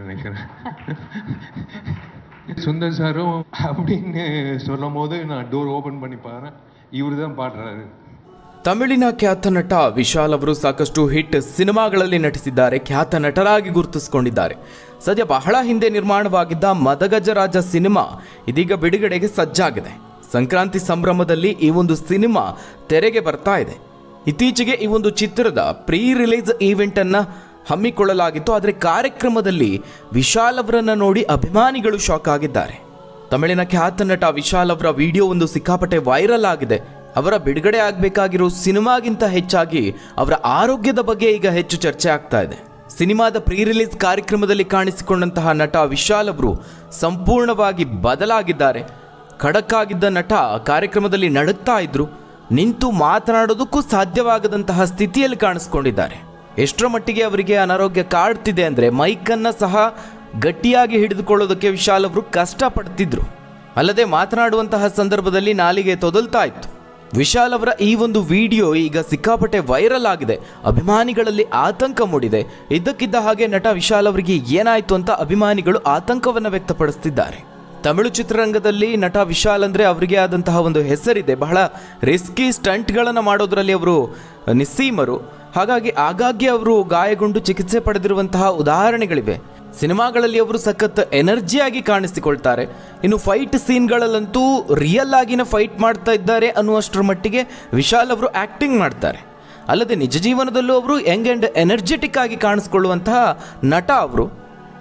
நினைக்கிறேன் சுந்தர் சாரும் அப்படின்னு சொல்லும் போது நான் டோர் ஓபன் பண்ணி பாறேன் இவரு தான் பாடுறாரு ತಮಿಳಿನ ಖ್ಯಾತ ನಟ ವಿಶಾಲ್ ಅವರು ಸಾಕಷ್ಟು ಹಿಟ್ ಸಿನಿಮಾಗಳಲ್ಲಿ ನಟಿಸಿದ್ದಾರೆ ಖ್ಯಾತ ನಟರಾಗಿ ಗುರುತಿಸಿಕೊಂಡಿದ್ದಾರೆ ಸದ್ಯ ಬಹಳ ಹಿಂದೆ ನಿರ್ಮಾಣವಾಗಿದ್ದ ಮದಗಜರಾಜ ಸಿನಿಮಾ ಇದೀಗ ಬಿಡುಗಡೆಗೆ ಸಜ್ಜಾಗಿದೆ ಸಂಕ್ರಾಂತಿ ಸಂಭ್ರಮದಲ್ಲಿ ಈ ಒಂದು ಸಿನಿಮಾ ತೆರೆಗೆ ಬರ್ತಾ ಇದೆ ಇತ್ತೀಚೆಗೆ ಈ ಒಂದು ಚಿತ್ರದ ಪ್ರೀ ರಿಲೀಸ್ ಈವೆಂಟ್ ಅನ್ನ ಹಮ್ಮಿಕೊಳ್ಳಲಾಗಿತ್ತು, ಆದರೆ ಕಾರ್ಯಕ್ರಮದಲ್ಲಿ ವಿಶಾಲ್ ಅವರನ್ನು ನೋಡಿ ಅಭಿಮಾನಿಗಳು ಶಾಕ್ ಆಗಿದ್ದಾರೆ. ತಮಿಳಿನ ಖ್ಯಾತ ನಟ ವಿಶಾಲ್ ಅವರ ವಿಡಿಯೋ ಒಂದು ಸಿಕ್ಕಾಪಟ್ಟೆ ವೈರಲ್ ಆಗಿದೆ. ಅವರ ಬಿಡುಗಡೆ ಆಗಬೇಕಾಗಿರೋ ಸಿನಿಮಾಗಿಂತ ಹೆಚ್ಚಾಗಿ ಅವರ ಆರೋಗ್ಯದ ಬಗ್ಗೆ ಈಗ ಹೆಚ್ಚು ಚರ್ಚೆ ಆಗ್ತಾ ಇದೆ. ಸಿನಿಮಾದ ಪ್ರೀ ರಿಲೀಸ್ ಕಾರ್ಯಕ್ರಮದಲ್ಲಿ ಕಾಣಿಸಿಕೊಂಡಂತಹ ನಟ ವಿಶಾಲ್ ಅವರು ಸಂಪೂರ್ಣವಾಗಿ ಬದಲಾಗಿದ್ದಾರೆ. ಖಡಕ್ಕಾಗಿದ್ದ ನಟ ಕಾರ್ಯಕ್ರಮದಲ್ಲಿ ನಡುತ್ತಾ ಇದ್ರು. ನಿಂತು ಮಾತನಾಡೋದಕ್ಕೂ ಸಾಧ್ಯವಾಗದಂತಹ ಸ್ಥಿತಿಯಲ್ಲಿ ಕಾಣಿಸ್ಕೊಂಡಿದ್ದಾರೆ. ಎಷ್ಟರ ಮಟ್ಟಿಗೆ ಅವರಿಗೆ ಅನಾರೋಗ್ಯ ಕಾಡ್ತಿದೆ ಅಂದರೆ ಮೈಕನ್ನು ಸಹ ಗಟ್ಟಿಯಾಗಿ ಹಿಡಿದುಕೊಳ್ಳೋದಕ್ಕೆ ವಿಶಾಲ್ ಅವರು ಕಷ್ಟಪಡ್ತಿದ್ರು. ಅಲ್ಲದೆ ಮಾತನಾಡುವಂತಹ ಸಂದರ್ಭದಲ್ಲಿ ನಾಲಿಗೆ ತೊದಲ್ತಾ ಇತ್ತು ವಿಶಾಲ್ ಅವರ ಈ ಒಂದು ವಿಡಿಯೋ ಈಗ ಸಿಕ್ಕಾಪಟ್ಟೆ ವೈರಲ್ ಆಗಿದೆ. ಅಭಿಮಾನಿಗಳಲ್ಲಿ ಆತಂಕ ಮೂಡಿದೆ. ಇದ್ದಕ್ಕಿದ್ದ ಹಾಗೆ ನಟ ವಿಶಾಲ್ ಅವರಿಗೆ ಏನಾಯಿತು ಅಂತ ಅಭಿಮಾನಿಗಳು ಆತಂಕವನ್ನು ವ್ಯಕ್ತಪಡಿಸುತ್ತಿದ್ದಾರೆ ತಮಿಳು ಚಿತ್ರರಂಗದಲ್ಲಿ ನಟ ವಿಶಾಲ್ ಅಂದರೆ ಅವರಿಗೆ ಆದಂತಹ ಒಂದು ಹೆಸರಿದೆ. ಬಹಳ ರಿಸ್ಕಿ ಸ್ಟಂಟ್ಗಳನ್ನು ಮಾಡೋದ್ರಲ್ಲಿ ಅವರು ನಿಸ್ಸೀಮರು. ಹಾಗಾಗಿ ಆಗಾಗ್ಗೆ ಅವರು ಗಾಯಗೊಂಡು ಚಿಕಿತ್ಸೆ ಪಡೆದಿರುವಂತಹ ಉದಾಹರಣೆಗಳಿವೆ. ಸಿನಿಮಾಗಳಲ್ಲಿ ಅವರು ಸಖತ್ ಎನರ್ಜಿಯಾಗಿ ಕಾಣಿಸಿಕೊಳ್ತಾರೆ. ಇನ್ನು ಫೈಟ್ ಸೀನ್ಗಳಲ್ಲಂತೂ ರಿಯಲ್ ಆಗಿನ ಫೈಟ್ ಮಾಡ್ತಾ ಇದ್ದಾರೆ ಅನ್ನುವಷ್ಟರ ಮಟ್ಟಿಗೆ ವಿಶಾಲ್ ಅವರು ಆಕ್ಟಿಂಗ್ ಮಾಡ್ತಾರೆ. ಅಲ್ಲದೆ ನಿಜ ಜೀವನದಲ್ಲೂ ಅವರು ಯಂಗ್ ಆ್ಯಂಡ್ ಎನರ್ಜೆಟಿಕ್ ಆಗಿ ಕಾಣಿಸ್ಕೊಳ್ಳುವಂತಹ ನಟ ಅವರು.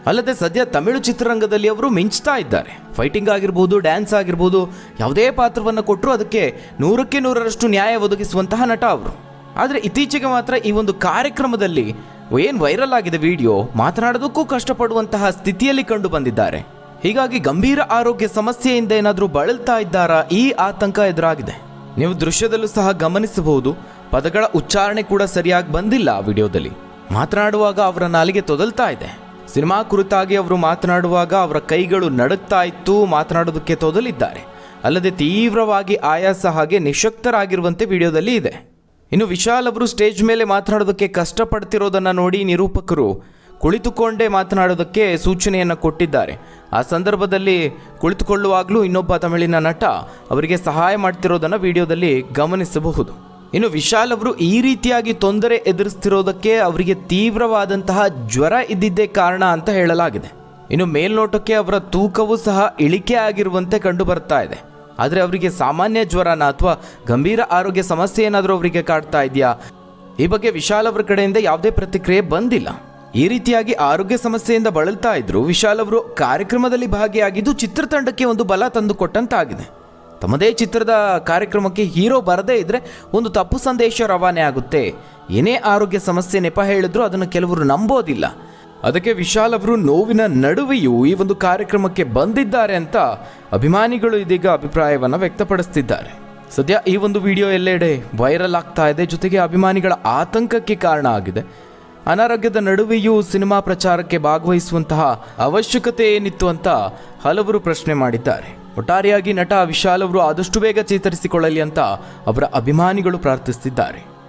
ಅಲ್ಲದೆ ಸದ್ಯ ತಮಿಳು ಚಿತ್ರರಂಗದಲ್ಲಿ ಅವರು ಮಿಂಚ್ತಾ ಇದ್ದಾರೆ. ಫೈಟಿಂಗ್ ಆಗಿರ್ಬೋದು ಡ್ಯಾನ್ಸ್ ಆಗಿರ್ಬೋದು, ಯಾವುದೇ ಪಾತ್ರವನ್ನು ಕೊಟ್ಟರು ಅದಕ್ಕೆ ನೂರಕ್ಕೆ ನೂರರಷ್ಟು ನ್ಯಾಯ ಒದಗಿಸುವಂತಹ ನಟ ಅವರು. ಆದರೆ ಇತ್ತೀಚೆಗೆ ಮಾತ್ರ ಈ ಒಂದು ಕಾರ್ಯಕ್ರಮದಲ್ಲಿ ಏನು ವೈರಲ್ ಆಗಿದೆ ವಿಡಿಯೋ ಮಾತನಾಡೋದಕ್ಕೂ ಕಷ್ಟಪಡುವಂತಹ ಸ್ಥಿತಿಯಲ್ಲಿ ಕಂಡು ಬಂದಿದ್ದಾರೆ. ಹೀಗಾಗಿ ಗಂಭೀರ ಆರೋಗ್ಯ ಸಮಸ್ಯೆಯಿಂದ ಏನಾದರೂ ಬಳಲ್ತಾ ಇದ್ದಾರಾ ಈ ಆತಂಕ ಎದುರಾಗಿದೆ. ನೀವು ದೃಶ್ಯದಲ್ಲೂ ಸಹ ಗಮನಿಸಬಹುದು, ಪದಗಳ ಉಚ್ಚಾರಣೆ ಕೂಡ ಸರಿಯಾಗಿ ಬಂದಿಲ್ಲ ಆ ವಿಡಿಯೋದಲ್ಲಿ. ಮಾತನಾಡುವಾಗ ಅವರ ನಾಲಿಗೆ ತೊದಲ್ತಾ ಇದೆ. ಸಿನಿಮಾ ಕುರಿತಾಗಿ ಅವರು ಮಾತನಾಡುವಾಗ ಅವರ ಕೈಗಳು ನಡುಕ್ತಾ ಇತ್ತು, ಮಾತನಾಡೋದಕ್ಕೆ ತೊದಲಿದ್ದಾರೆ. ಅಲ್ಲದೆ ತೀವ್ರವಾಗಿ ಆಯಾಸ ಹಾಗೆ ನಿಶಕ್ತರಾಗಿರುವಂತೆ ವಿಡಿಯೋದಲ್ಲಿ ಇದೆ. ಇನ್ನು ವಿಶಾಲ್ ಅವರು ಸ್ಟೇಜ್ ಮೇಲೆ ಮಾತನಾಡೋದಕ್ಕೆ ಕಷ್ಟಪಡ್ತಿರೋದನ್ನು ನೋಡಿ ನಿರೂಪಕರು ಕುಳಿತುಕೊಂಡೇ ಮಾತನಾಡೋದಕ್ಕೆ ಸೂಚನೆಯನ್ನು ಕೊಟ್ಟಿದ್ದಾರೆ. ಆ ಸಂದರ್ಭದಲ್ಲಿ ಕುಳಿತುಕೊಳ್ಳುವಾಗಲೂ ಇನ್ನೊಬ್ಬ ತಮಿಳಿನ ನಟ ಅವರಿಗೆ ಸಹಾಯ ಮಾಡ್ತಿರೋದನ್ನು ವಿಡಿಯೋದಲ್ಲಿ ಗಮನಿಸಬಹುದು. ಇನ್ನು ವಿಶಾಲ್ ಅವರು ಈ ರೀತಿಯಾಗಿ ತೊಂದರೆ ಎದುರಿಸ್ತಿರೋದಕ್ಕೆ ಅವರಿಗೆ ತೀವ್ರವಾದಂತಹ ಜ್ವರ ಇದ್ದಿದ್ದೇ ಕಾರಣ ಅಂತ ಹೇಳಲಾಗಿದೆ. ಇನ್ನು ಮೇಲ್ನೋಟಕ್ಕೆ ಅವರ ತೂಕವೂ ಸಹ ಇಳಿಕೆ ಆಗಿರುವಂತೆ ಕಂಡು ಬರ್ತಾ ಇದೆ. ಆದರೆ ಅವರಿಗೆ ಸಾಮಾನ್ಯ ಜ್ವರನ ಅಥವಾ ಗಂಭೀರ ಆರೋಗ್ಯ ಸಮಸ್ಯೆ ಏನಾದರೂ ಅವರಿಗೆ ಕಾಡ್ತಾ ಇದೆಯಾ? ಈ ಬಗ್ಗೆ ವಿಶಾಲ್ ಅವರ ಕಡೆಯಿಂದ ಯಾವುದೇ ಪ್ರತಿಕ್ರಿಯೆ ಬಂದಿಲ್ಲ. ಈ ರೀತಿಯಾಗಿ ಆರೋಗ್ಯ ಸಮಸ್ಯೆಯಿಂದ ಬಳಲ್ತಾ ಇದ್ರು ವಿಶಾಲ್ ಅವರು ಕಾರ್ಯಕ್ರಮದಲ್ಲಿ ಭಾಗಿಯಾಗಿದ್ದು ಚಿತ್ರತಂಡಕ್ಕೆ ಒಂದು ಬಲ ತಂದು ಕೊಟ್ಟಂತಾಗಿದೆ ತಮ್ಮದೇ ಚಿತ್ರದ ಕಾರ್ಯಕ್ರಮಕ್ಕೆ ಹೀರೋ ಬರದೇ ಇದ್ರೆ ಒಂದು ತಪ್ಪು ಸಂದೇಶ ರವಾನೆ ಆಗುತ್ತೆ. ಏನೇ ಆರೋಗ್ಯ ಸಮಸ್ಯೆ ನೆಪ ಹೇಳಿದ್ರು ಅದನ್ನು ಕೆಲವರು ನಂಬೋದಿಲ್ಲ. ಅದಕ್ಕೆ ವಿಶಾಲ್ ಅವರು ನೋವಿನ ನಡುವೆಯೂ ಈ ಒಂದು ಕಾರ್ಯಕ್ರಮಕ್ಕೆ ಬಂದಿದ್ದಾರೆ ಅಂತ ಅಭಿಮಾನಿಗಳು ಇದೀಗ ಅಭಿಪ್ರಾಯವನ್ನು ವ್ಯಕ್ತಪಡಿಸ್ತಿದ್ದಾರೆ. ಸದ್ಯ ಈ ಒಂದು ವಿಡಿಯೋ ಎಲ್ಲೆಡೆ ವೈರಲ್ ಆಗ್ತಾ ಇದೆ. ಜೊತೆಗೆ ಅಭಿಮಾನಿಗಳ ಆತಂಕಕ್ಕೆ ಕಾರಣ ಆಗಿದೆ. ಅನಾರೋಗ್ಯದ ನಡುವೆಯೂ ಸಿನಿಮಾ ಪ್ರಚಾರಕ್ಕೆ ಭಾಗವಹಿಸುವಂತಹ ಅವಶ್ಯಕತೆ ಏನಿತ್ತು ಅಂತ ಹಲವರು ಪ್ರಶ್ನೆ ಮಾಡಿದ್ದಾರೆ. ಒಟ್ಟಾರೆಯಾಗಿ ನಟ ವಿಶಾಲ್ ಅವರು ಆದಷ್ಟು ಬೇಗ ಚೇತರಿಸಿಕೊಳ್ಳಲಿ ಅಂತ ಅವರ ಅಭಿಮಾನಿಗಳು ಪ್ರಾರ್ಥಿಸುತ್ತಿದ್ದಾರೆ